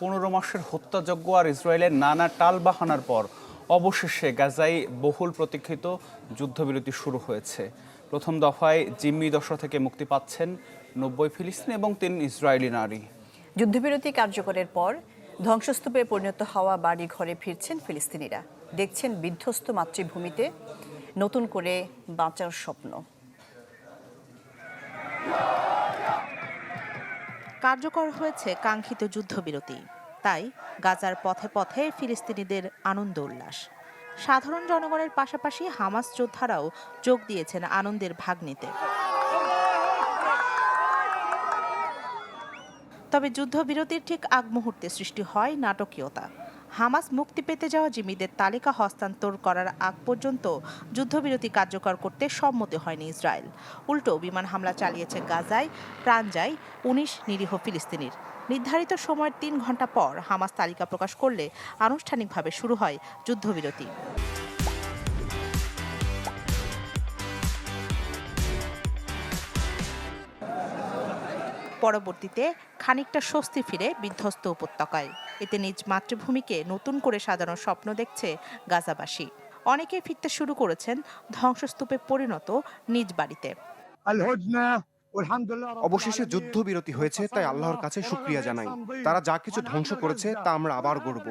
পনেরো মাসের হত্যাযজ্ঞ আর ইসরায়েলের নানা টালবাহানার পর অবশেষে গাজাই বহুল প্রতীক্ষিত যুদ্ধবিরতি শুরু হয়েছে। প্রথম দফায় জিম্মি দশা থেকে মুক্তি পাচ্ছেন নব্বই ফিলিস্তিনি এবং তিন ইসরায়েলি নারী। যুদ্ধবিরতি কার্যকরের পর ধ্বংসস্তূপে পরিণত হওয়া বাড়ি ঘরে ফিরছেন ফিলিস্তিনিরা। দেখছেন বিধ্বস্ত মাতৃভূমিতে নতুন করে বাঁচার স্বপ্ন। কার্যকর হয়েছে কাঙ্ক্ষিত যুদ্ধবিরতি। তাই গাজার পথে পথে ফিলিস্তিনিদের আনন্দ উল্লাস। সাধারণ জনগণের পাশাপাশি হামাস যোদ্ধারাও যোগ দিয়েছেন আনন্দের ভাগ নিতে তবে যুদ্ধবিরতির ঠিক আগ মুহূর্তে সৃষ্টি হয় নাটকীয়তা। হামাস মুক্তি পেতে যাওয়া জিম্মিদের তালিকা হস্তান্তর করার আগ পর্যন্ত যুদ্ধবিরতি কার্যকর করতে সম্মতি হয়নি ইসরায়েল। উল্টো বিমান হামলা চালিয়েছে গাজায় প্রাণ যায় উনিশ নিরীহ ফিলিস্তিনির। নির্ধারিত সময়ের তিন ঘণ্টা পর হামাস তালিকা প্রকাশ করলে আনুষ্ঠানিকভাবে শুরু হয় যুদ্ধবিরতি। পরবর্তীতে খানিকটা স্বস্তি ফিরে বিধ্বস্ত উপত্যকায়। এতে নিজ মাতৃভূমিকে নতুন করে সাজানোর স্বপ্ন দেখছে গাজাবাসী। অনেকে ফিরতে শুরু করেছেন ধ্বংসস্তূপে পরিণত নিজ বাড়িতে। অবশেষে যুদ্ধবিরতি হয়েছে তাই আল্লাহর কাছে শুক্রিয়া জানাই। তারা যা কিছু ধ্বংস করেছে তা আমরা আবার গড়ব।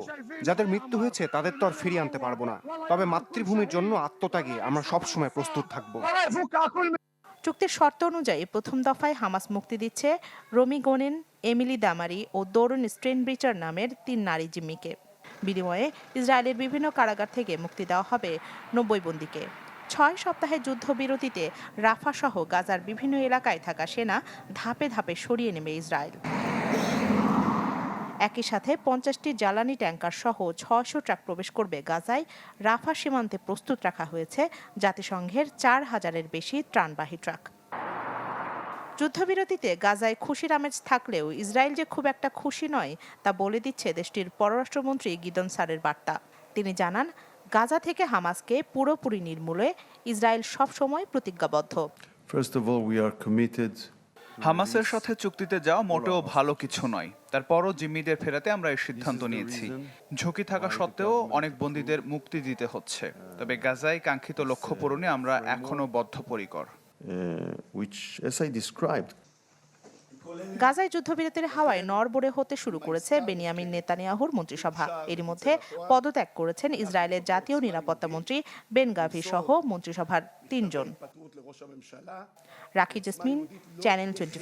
যাদের মৃত্যু হয়েছে তাদের তো আর ফিরিয়ে আনতে পারব না। তবে মাতৃভূমির জন্য আত্মত্যাগে আমরা সবসময় প্রস্তুত থাকব। চুক্তির শর্ত অনুযায়ী প্রথম দফায় হামাস মুক্তি দিচ্ছে রোমি গোনেন, এমিলি দামারি ও দরুন স্ট্রেনব্রিচার নামের তিন নারী জিম্মিকে। বিনিময়ে ইসরায়েলের বিভিন্ন কারাগার থেকে মুক্তি দেওয়া হবে নব্বই বন্দীকে। ছয় সপ্তাহের যুদ্ধবিরতিতে রাফাসহ গাজার বিভিন্ন এলাকায় থাকা সেনা ধাপে ধাপে সরিয়ে নেবে ইসরায়েল। একই সাথে পঞ্চাশটি জ্বালানি ট্যাঙ্কার সহ ছয়শো ট্রাক প্রবেশ করবে গাজায়। রাফা সীমান্তে প্রস্তুত রাখা হয়েছে জাতিসংঘের চার হাজারের বেশি ত্রাণবাহী ট্রাক। যুদ্ধবিরতিতে গাজায় খুশির আমেজ থাকলেও ইসরায়েল যে খুব একটা খুশি নয় তা বলে দিচ্ছে দেশটির পররাষ্ট্রমন্ত্রী গিদন সারের বার্তা। তিনি জানান গাজা থেকে হামাসকে পুরোপুরি নির্মূলে ইসরায়েল সবসময় প্রতিজ্ঞাবদ্ধ। First of all, we are committed. হামাসের সাথে চুক্তিতে যাওয়া মোটেও ভালো কিছু নয়। তারপরও জিম্মিদের ফেরাতে আমরা এই সিদ্ধান্ত নিয়েছি। ঝুঁকি থাকা সত্ত্বেও অনেক বন্দীদের মুক্তি দিতে হচ্ছে। তবে গাজায় কাঙ্ক্ষিত লক্ষ্য পূরণে আমরা এখনও বদ্ধপরিকর। Uh, which, as I described, গাজায় যুদ্ধবিরতির হাওয়ায় নড়বড়ে হতে শুরু করেছে বেনিয়ামিন নেতানিয়াহুর মন্ত্রিসভা। এরই মধ্যে পদত্যাগ করেছেন ইসরায়েলের জাতীয় নিরাপত্তা মন্ত্রী বেন গাভি সহ মন্ত্রিসভার তিনজন। রাখি জেসমিন, চ্যানেল টোয়েন্টি